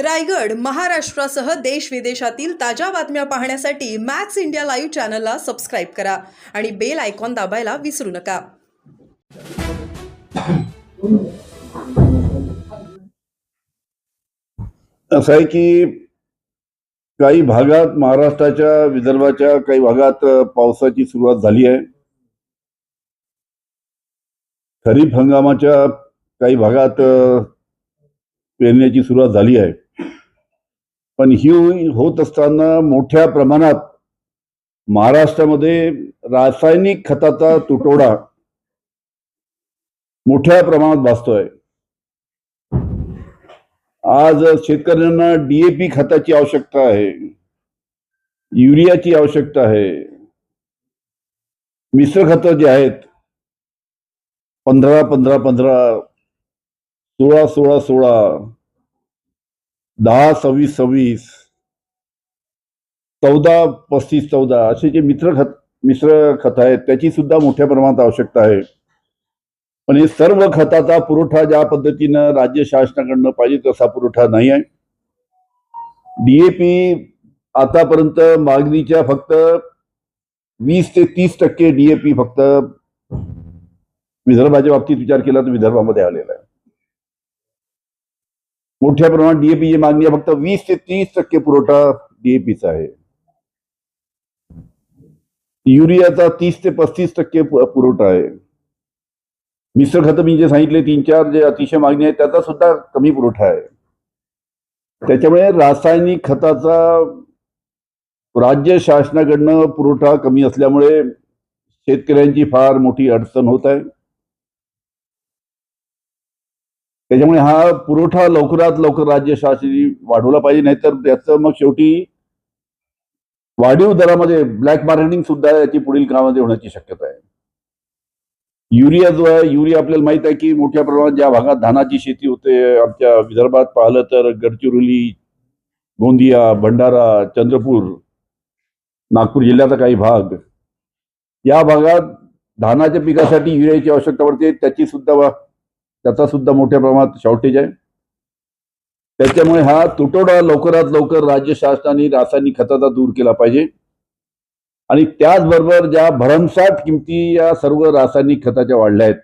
रायगड महाराष्ट्रासह देश विदेशातील ताज्या बातम्या पाहण्यासाठी मॅक्स इंडिया लाईव्ह चॅनलला सबस्क्राईब करा आणि बेल आयकॉन दाबायला विसरू नका. असं आहे की काही भागात महाराष्ट्राच्या विदर्भाच्या काही भागात पावसाची सुरुवात झाली आहे. खरीप हंगामाच्या काही भागात पेरण्याची सुरुवात झाली आहे. पण ही होत असताना मोठ्या प्रमाणात महाराष्ट्रामध्ये रासायनिक खताचा तुटवडा मोठ्या प्रमाणात भासतोय. आज शेतकऱ्यांना डीएपी खताची आवश्यकता आहे युरियाची आवश्यकता आहे मिश्र खतं जे आहेत पंधरा पंधरा पंधरा सोळा सोळा सोळा दहा सव्वीस सव्वीस. चौदा पस्तीस चौदा. असे जे मित्र खत मिश्र खत आहेत त्याची सुद्धा मोठ्या प्रमाणात आवश्यकता आहे. पण हे सर्व खताचा पुरवठा ज्या पद्धतीनं राज्य शासनाकडनं पाहिजे तसा पुरवठा नाही आहे. डीएपी आतापर्यंत मागणीच्या फक्त वीस ते तीस टक्के डीएपी फक्त विदर्भाच्या बाबतीत विचार केला तर विदर्भामध्ये आलेला आहे. मोठ्या प्रमाणात डीएपीची मागणी आहे. फक्त वीस ते तीस टक्के पुरवठा डीएपीचा आहे. युरियाचा तीस ते पस्तीस टक्के पुरवठा आहे. मिश्र खत मी जे सांगितले तीन चार जे अतिशय मागणी आहे त्याचा सुद्धा कमी पुरवठा आहे. त्याच्यामुळे रासायनिक खताचा राज्य शासनाकडनं पुरवठा कमी असल्यामुळे शेतकऱ्यांची फार मोठी अडचण होत आहे. त्याच्यामुळे हा पुरवठा लवकरात लवकर राज्य शासनाने वाढवला पाहिजे नाहीतर त्याचं मग शेवटी वाढीव दरामध्ये ब्लॅक मार्केटिंग सुद्धा याची पुढील काळामध्ये होण्याची शक्यता आहे. युरिया जो आहे युरिया आपल्याला माहीत आहे की मोठ्या प्रमाणात ज्या भागात धानाची शेती होते आमच्या विदर्भात पाहिलं तर गडचिरोली गोंदिया भंडारा चंद्रपूर नागपूर जिल्ह्याचा काही भाग या भागात धानाच्या पिकासाठी युरियाची आवश्यकता पडते त्याची सुद्धा त्याचा सुद्धा मोठ्या प्रमाणात शॉर्टेज आहे. त्याच्यामुळे हा तुटवडा लवकरात लवकर राज्य शासनाने रासायनिक खताचा दूर केला पाहिजे. आणि त्याचबरोबर ज्या भरमसाठ किमती या सर्व रासायनिक खताच्या वाढल्या आहेत.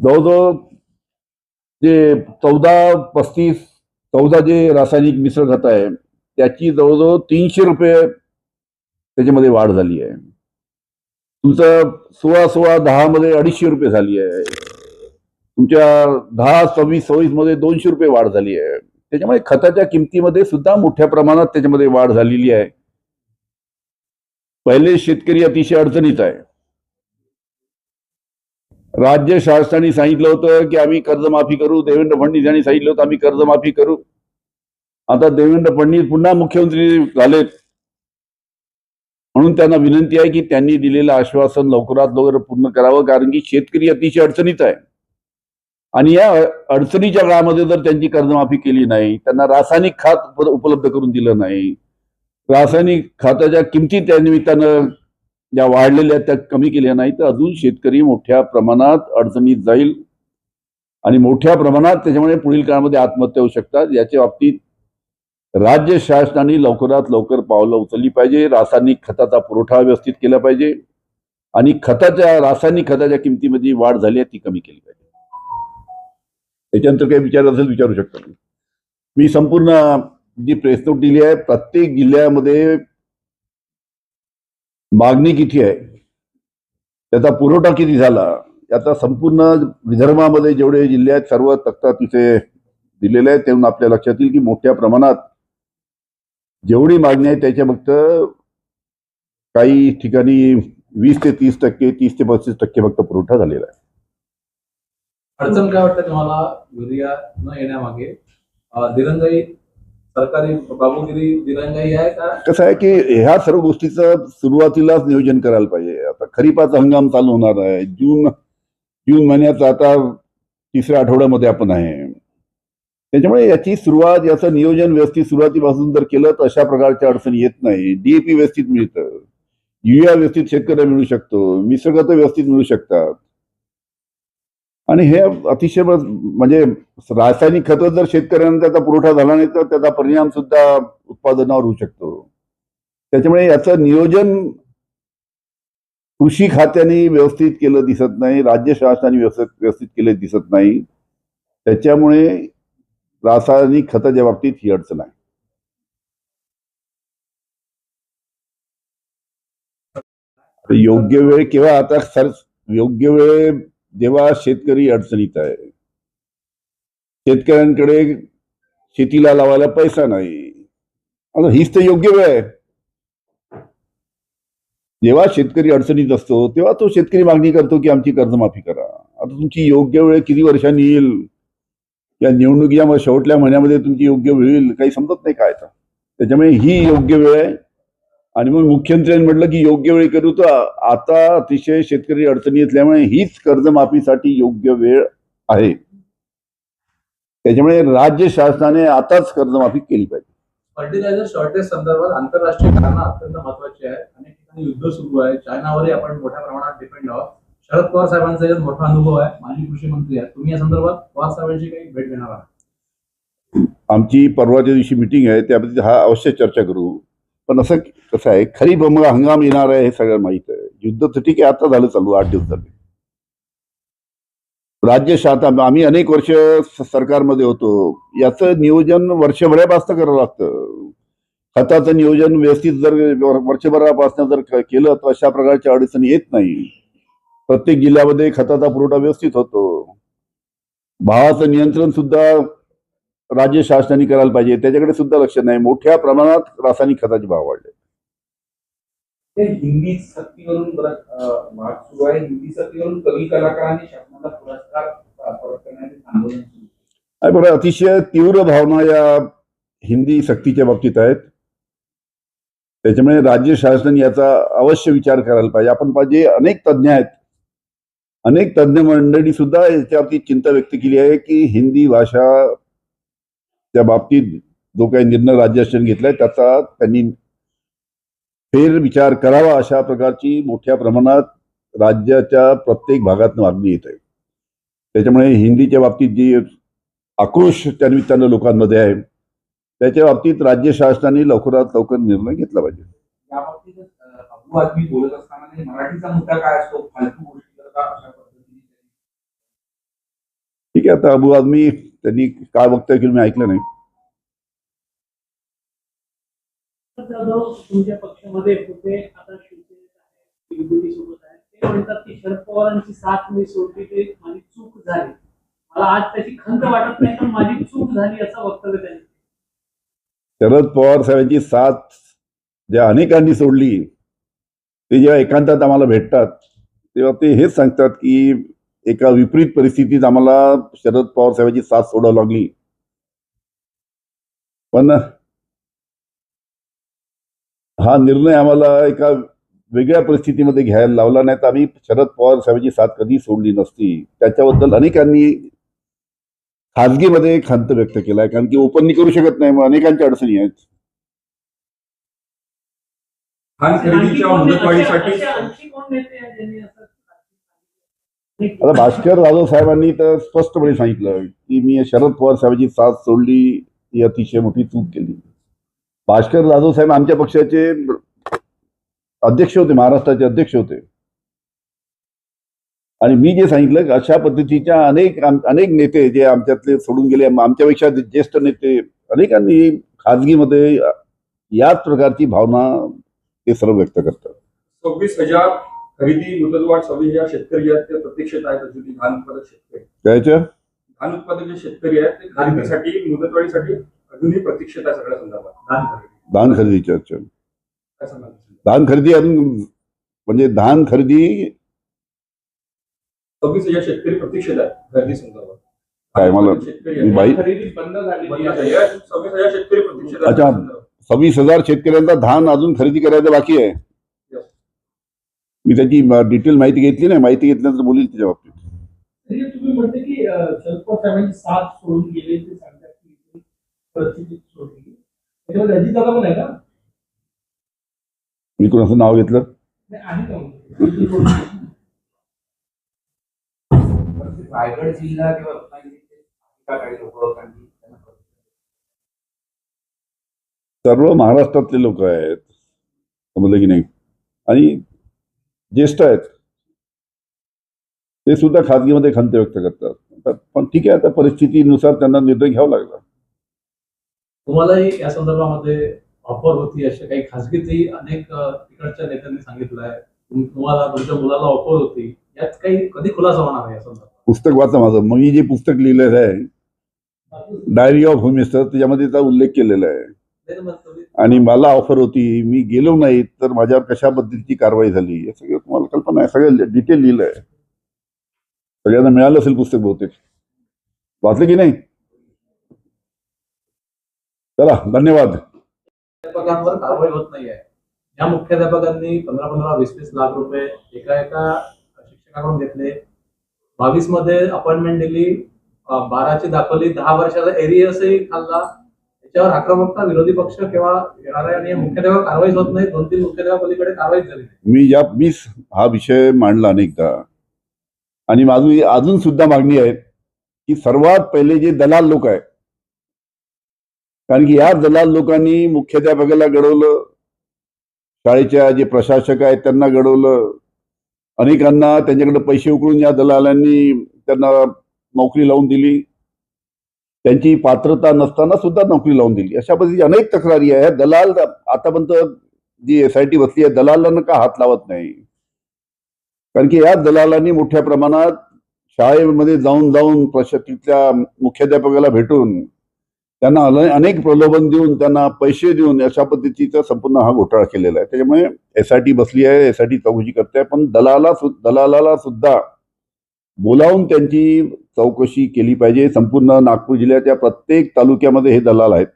जवळजवळ जे चौदा पस्तीस चौदा जे रासायनिक मिश्र खत आहे त्याची जवळजवळ तीनशे रुपये त्याच्यामध्ये वाढ झाली आहे. तुमचं सोळा सोळा दहा मध्ये अडीचशे रुपये झाली आहे. तुमच्या दहा सव्वीस सव्वीसमध्ये दोनशे रुपये वाढ झाली आहे. त्याच्यामुळे खताच्या किमतीमध्ये सुद्धा मोठ्या प्रमाणात त्याच्यामध्ये वाढ झालेली आहे. पहिले शेतकरी अतिशय अडचणीत आहे. राज्य शासनाने सांगितलं होतं की आम्ही कर्जमाफी करू देवेंद्र फडणवीस यांनी सांगितलं होतं आम्ही कर्जमाफी करू. आता देवेंद्र फडणवीस पुन्हा मुख्यमंत्री झालेत. म्हणून त्यांना विनंती आहे की त्यांनी दिलेलं आश्वासन लवकरात लवकर पूर्ण करावं कारण की शेतकरी अतिशय अडचणीत आहे. आणि या अडचणीच्या काळामध्ये जर त्यांची कर्जमाफी केली नाही त्यांना रासायनिक खात उपलब्ध करून दिलं नाही रासायनिक खताच्या किमती त्या निमित्तानं ज्या वाढलेल्या आहेत त्या कमी केल्या नाही तर अजून शेतकरी मोठ्या प्रमाणात अडचणीत जाईल. आणि मोठ्या प्रमाणात त्याच्यामुळे पुढील काळामध्ये आत्महत्या होऊ शकतात. याच्या बाबतीत राज्य शासनाने लवकरात लवकर पावलं उचलली पाहिजे. रासायनिक खताचा पुरवठा व्यवस्थित केला पाहिजे. आणि खताच्या रासायनिक खताच्या किमतीमध्ये वाढ झाली आहे ती कमी केली पाहिजे. त्याच्यानंतर काही विचार असेल विचारू शकता तुम्ही. मी संपूर्ण जी प्रेस नोट दिली आहे प्रत्येक जिल्ह्यामध्ये मागणी किती आहे? त्याचा पुरवठा किती झाला? याचा संपूर्ण विदर्भामध्ये जेवढे जिल्हे आहेत सर्व तक्ता तिथे दिलेले आहेत तेव्हा आपल्या लक्षात येईल की मोठ्या प्रमाणात जेवढी मागणी आहे त्याच्या फक्त काही ठिकाणी वीस ते तीस टक्के तीस ते पस्तीस टक्के फक्त पुरवठा झालेला आहे. अडचण काय वाटतं तुम्हाला? युरिया न येण्यामागे दिरंगाई सरकारी बाबूगिरी दिरंगाई आहे का? कसं आहे की ह्या सर्व गोष्टीचं सुरुवातीलाच नियोजन करायला पाहिजे. आता खरीपाचा हंगाम चालू होणार आहे. जून जून महिन्याचा आता तिसऱ्या आठवड्यामध्ये आपण आहे. त्याच्यामुळे याची सुरुवात याचं नियोजन व्यवस्थित सुरुवातीपासून जर केलं तर अशा प्रकारच्या अडचणी येत नाही. डीएपी व्यवस्थित मिळतं. युरिया व्यवस्थित शेतकऱ्याला मिळू शकतो. मिसळगत व्यवस्थित मिळू शकतात. आणि हे अतिशय म्हणजे रासायनिक खतं जर शेतकऱ्यांना त्याचा पुरवठा झाला नाही तर त्याचा परिणाम सुद्धा उत्पादनावर होऊ शकतो. त्याच्यामुळे याचं नियोजन कृषी खात्याने व्यवस्थित केलं दिसत नाही. राज्य शासनाने व्यवस्थित व्यवस्थित केलं दिसत नाही. त्याच्यामुळे रासायनिक खताच्या बाबतीत ही अडचण आहे. योग्य वेळ किंवा आता सर योग्य वेळ जेव्हा शेतकरी अडचणीत आहे शेतकऱ्यांकडे शेतीला लावायला पैसा नाही. आता हीच तर योग्य वेळ आहे. जेव्हा शेतकरी अडचणीत असतो तेव्हा तो शेतकरी मागणी करतो की आमची कर्जमाफी करा. आता तुमची योग्य वेळ किती वर्षांनी येईल? या निवडणुकीच्या शेवटल्या महिन्यामध्ये तुमची योग्य वेळ येईल काही समजत नाही काय तर त्याच्यामुळे ही योग्य वेळ आहे. आणि मग मुख्यमंत्र्यांनी म्हटलं की योग्य वेळ करू तर आता अतिशय शेतकरी अडचणी असल्यामुळे हीच कर्जमाफीसाठी योग्य वेळ आहे. त्याच्यामुळे राज्य शासनाने आताच कर्जमाफी केली पाहिजे. फर्टिलायझर शॉर्टेज संदर्भात आंतरराष्ट्रीय कारण अत्यंत महत्वाची आहे अनेक ठिकाणी युद्ध सुरू आहे. चायनावरही आपण मोठ्या प्रमाणात डिपेंड आहोत. शरद पवार साहेबांचा यात मोठा अनुभव आहे. माजी कृषी मंत्री आहेत. तुम्ही या संदर्भात पवार साहेबांची काही भेट घेणार आहात. आमची परवाच्या दिवशी मिटिंग आहे. त्याबद्दल हा अवश्य चर्चा करू. पण असं कसं आहे खरीप मग हंगाम येणार आहे हे सगळं माहीत आहे. युद्ध तर ठीक आहे आता झालं चालू आठ दिवस झाले. राज्य शासन आम्ही अनेक वर्ष सरकारमध्ये होतो. याचं नियोजन वर्षभरापासून करावं लागतं. खताचं नियोजन व्यवस्थित जर वर्षभरापासून जर केलं तर अशा प्रकारच्या अडचणी येत नाही. प्रत्येक जिल्ह्यामध्ये खताचा पुरवठा व्यवस्थित होतो. भावाचं नियंत्रण सुद्धा राज्य शासनाने करायला पाहिजे. त्याच्याकडे सुद्धा लक्ष नाही. मोठ्या प्रमाणात रासायनिक खताचे भाव वाढले. ते हिंदी सक्तीवरून बराच अं, वाद सुरू आहे. हिंदी सक्तीवरून कवी कलाकारांनी शासनाला पुरस्कार अं, परत करण्याचे आंदोलन सुरू आहे. आणि बरं अतिशय तीव्र भावना या हिंदी सक्तीच्या बाबतीत आहेत. त्याच्यामुळे राज्य शासनाने याचा अवश्य विचार करायला पाहिजे. आपण पाहिजे अनेक तज्ज्ञ आहेत. अनेक तज्ज्ञ मंडळी सुद्धा याच्यावरती चिंता व्यक्त केली आहे की हिंदी भाषा त्या बाबतीत जो काही निर्णय राज्य शासनाने घेतलाय त्याचा त्यांनी फेर विचार करावा अशा प्रकारची मोठ्या प्रमाणात राज्याच्या प्रत्येक भागात मागणी येत आहे. त्याच्यामुळे हिंदीच्या बाबतीत जी आक्रोश त्यानिमित्तानं लोकांमध्ये आहे त्याच्या बाबतीत राज्य शासनाने लवकरात लवकर निर्णय घेतला पाहिजे. बोलत असताना मराठीचा मुद्दा काय असतो? फालतू गोष्टी ठीक आहे आता अबू आदमी त्यांनी काय वक्तव्य केलं मी ऐकलं नाही. जाधव तुमच्या पक्षामध्ये होते आता शिवसेनेत आहे युतीशी सोबत आहे. ते म्हणतात की शरद पवारांची साथ मी सोडली ते माझी चूक झाली. मला आज त्याची खंत वाटत नाही पण माझी चूक झाली असं वक्तव्य त्यांनी केलं. शरद पवार साहेबांची साथ ज्या अनेकांनी सोडली ते जेव्हा एकांतात आम्हाला भेटतात तेव्हा ते हेच सांगतात की एका विपरीत परिस्थितीत आम्हाला शरद पवार साहेबांची साथ सोडावी लागली. पण हा निर्णय आम्हाला एका वेगळ्या परिस्थितीमध्ये घ्यायला लावला नाही तर आम्ही शरद पवार साहेबांची साथ कधी सोडली नसती. त्याच्याबद्दल अनेकांनी खाजगीमध्ये खंत व्यक्त केलाय कारण की ओपनली करू शकत नाही मग अनेकांच्या अडचणी आहेत. आणखी खरेदीच्या मुदतवाढीसाठी असे- असे आणखी कोण नेते आहेत ज्यांनी असं आता भास्कर जाधव साहेबांनी तर स्पष्टपणे सांगितलं की मी शरद पवार साहेबांची साथ सोडली ही अतिशय मोठी चूक केली. भास्कर जाधव साहेब आमच्या पक्षाचे अध्यक्ष होते महाराष्ट्राचे अध्यक्ष होते. आणि मी जे सांगितलं की अशा पद्धतीच्या अनेक अनेक नेते जे आमच्यातले सोडून गेले आमच्यापेक्षा ज्येष्ठ नेते अनेकांनी खाजगीमध्ये याच प्रकारची भावना ते सर्व व्यक्त करतात. सव्वीस हजार खरेदी मुदतवाढ सव्वीस हजार शेतकरी आहेत ते प्रतीक्षेत आहेत अजूनही धान उत्पादक शेतकरी त्याच्या धान उत्पादक जे शेतकरी आहेत ते खरेदीसाठी मुदतवाढीसाठी अजूनही प्रतीक्षेत आहे सगळ्या संदर्भात. धान खरेदी. धान खरेदीच्या अच्छा काय सांगाल धान खरेदी अजून म्हणजे धान खरेदी सव्वीस हजार शेतकरी प्रतीक्षेत आहेत खरेदी संदर्भात. काय मला- शेतकरी मी आहेत. बाई- खरेदी बंद झालेली बंद आहे. झाली आहे. सव्वीस हजार शेतकरी प्रतीक्षेत आहेत. अच्छा. सव्वीस हजार शेतकऱ्यांचा धान अजून खरेदी करायचं बाकी आहे. मी त्याची डिटेल माहिती घेतली नाही. माहिती घेतल्यानंतर बोलील त्याच्या बाबतीत. मी कोणाचं नाव घेतलं? म्हणजे? रायगड जिल्हा किंवा सर्व महाराष्ट्रातले लोक आहेत. समजलं की नाही? आणि ज्येष्ठ आहेत. ते सुद्धा खाजगीमध्ये खंत व्यक्त करतात. पण ठीक आहे आता परिस्थितीनुसार त्यांना निर्णय घ्यावा लागला. तुम्हालाही या संदर्भामध्ये ऑफर होती असे काही खासगीतही अनेक तिकडच्या नेत्यांनी सांगितलं आहे तुम- तुम्हाला तुमच्या मुलाला ऑफर होती. यात काही कधी खुलासा होणार आहे या संदर्भात? पुस्तक वाचा माझं. मी जे पुस्तक लिहिलेलं आहे डायरी ऑफ होम मिनिस्टर त्याच्यामध्ये त्याचा उल्लेख केलेला आहे. आणि मला ऑफर होती मी गेलो नाही तर माझ्यावर कशा पद्धतीची कारवाई झाली? हे सगळं तुम्हाला कल्पना आहे सगळं डिटेल लिहिलं आहे सगळ्यांना मिळालं असेल पुस्तक बहुतेक. वाचलं की नाही? चला धन्यवाद. कारवाई होत नाही आहे या मुख्याध्यापकांनी पंधरा पंधरा वीस वीस लाख रुपये एका एका शिक्षकाकडून घेतले. बावीसमध्ये अपॉइंटमेंट दिली. बाराची दाखवली. दहा वर्षाचा एरियसही खाल्ला. त्यावर आक्रमकता विरोधी पक्ष केव्हा येणार आहे आणि कारवाईच होत नाही दोन तीन मुख्याध्यापक पलीकडे झाली मी या मी हा विषय मांडला अनेकदा. आणि माझी अजून सुद्धा मागणी आहे की सर्वात पहिले जे दलाल लोक आहेत कारण की या दलाल लोकांनी मुख्याध्यापकाला घडवलं शाळेच्या जे प्रशासक आहेत त्यांना घडवलं अनेकांना त्यांच्याकडे पैसे उकळून या दलालांनी त्यांना नोकरी लावून दिली. त्यांची पात्रता नसताना सुद्धा नोकरी लावून दिली. अशा पद्धतीची अनेक तक्रारी आहे दलाल आतापर्यंत जी एस आय टी बसली आहे दलालांना का हात लावत नाही? कारण की या दलालांनी मोठ्या प्रमाणात शाळेमध्ये जाऊन जाऊन प्रश मुख्याध्यापकाला भेटून त्यांना अनेक प्रलोभन देऊन त्यांना पैसे देऊन अशा पद्धतीचा संपूर्ण हा घोटाळा केलेला आहे. त्याच्यामुळे एस आय टी बसली आहे एस आय टी चौकशी करते पण दलाला सु दलालाला सुद्धा बोलावून त्यांची चौकशी केली पाहिजे. संपूर्ण नागपूर जिल्ह्याच्या प्रत्येक तालुक्यामध्ये हे दलाल आहेत.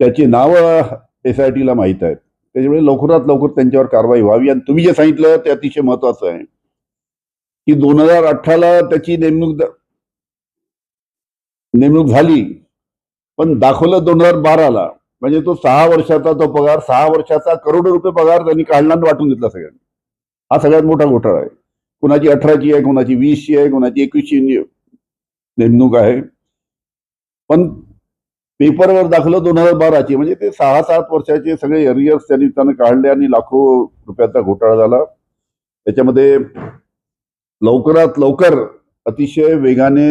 त्याची नावं एस आय टीला माहीत आहेत. त्याच्यामुळे लवकरात लवकर त्यांच्यावर कारवाई व्हावी. आणि तुम्ही जे सांगितलं ते अतिशय महत्वाचं आहे. की दोन हजार अठराला त्याची नेमणूक नेमणूक झाली. पण दाखवलं दोन हजार बाराला. म्हणजे तो सहा वर्षाचा तो पगार सहा वर्षाचा करोडो रुपये पगार त्यांनी काढला आणि वाटून घेतला सगळ्यांनी. हा सगळ्यात मोठा घोटाळा आहे. कुणाची अठराची आहे कुणाची वीसची आहे कुणाची एकवीसची नेमणूक आहे. पण पेपरवर दाखलं दोन हजार बाराची म्हणजे ते सहा सात वर्षाचे सगळे एरियर्स त्यांनी त्यानं काढले आणि लाखो रुपयाचा घोटाळा झाला. त्याच्यामध्ये लवकरात लवकर अतिशय वेगाने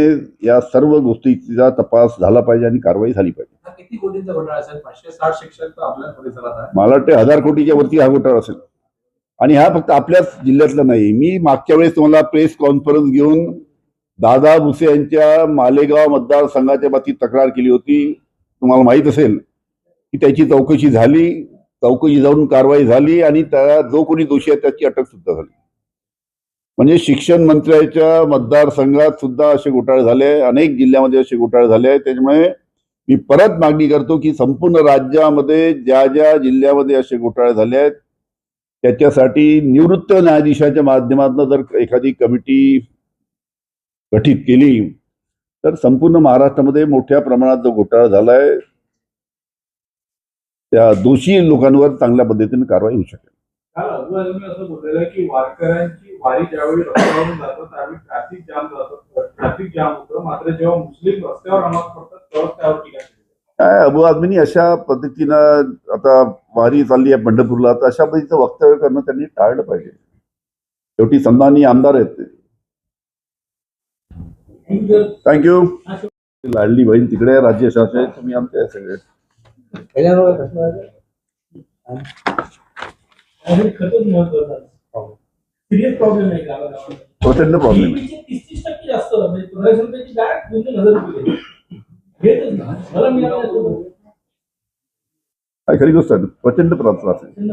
या सर्व गोष्टीचा तपास झाला पाहिजे आणि कारवाई झाली पाहिजे. किती कोटींचा घोटाळा असेल? पाचशे साठ शिक्षक तर आपल्या परिसरात आहे मला वाटते हजार कोटीच्या वरती हा घोटाळा असेल. आणि हा फक्त आपल्याच जिल्ह्यातला नाही. मी मागच्या वेळेस तुम्हाला प्रेस कॉन्फरन्स घेऊन दादा भुसे यांच्या मालेगाव मतदारसंघाच्या बाबतीत तक्रार केली होती. तुम्हाला माहीत असेल की त्याची चौकशी झाली. चौकशी जाऊन कारवाई झाली आणि त्या जो कोणी दोषी आहे त्याची अटक सुद्धा झाली. म्हणजे शिक्षण मंत्र्याच्या मतदारसंघात सुद्धा असे घोटाळे झाले. अनेक जिल्ह्यामध्ये असे घोटाळे झाले त्याच्यामुळे मी परत मागणी करतो की संपूर्ण राज्यामध्ये ज्या ज्या जिल्ह्यामध्ये असे घोटाळे झाले आहेत त्याच्यासाठी निवृत्त न्यायाधीशाच्या माध्यमातून जर एखादी कमिटी गठीत केली तर संपूर्ण महाराष्ट्रामध्ये मोठ्या प्रमाणात जो घोटाळा झालाय त्या दोषी लोकांवर चांगल्या पद्धतीने कारवाई होऊ शकेल. की वारकऱ्यांची वारी ज्यावेळी रस्त्यावरून जातात त्यावेळी ट्रॅफिक जाम जातात ट्रॅफिक जाम होतं. मात्र जेव्हा मुस्लिम रस्त्यावर काय अबू आदमीनी अशा पद्धतीनं आता वारी चालली आहे पंढरपूरला तर अशा पद्धतीचं वक्तव्य करणं त्यांनी टाळलं पाहिजे. शेवटी सन्मानी आमदार आहेत ते. थँक्यू लाडली बहीण तिकडे राज्य शासन तुम्ही आमचे सगळे. प्रचंड प्रॉब्लेम आहे. काय खरी गोष्ट आहे. प्रचंड त्रास आहे.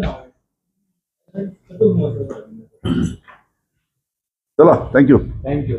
महत्वाचं आहे. चला थँक्यू थँक्यू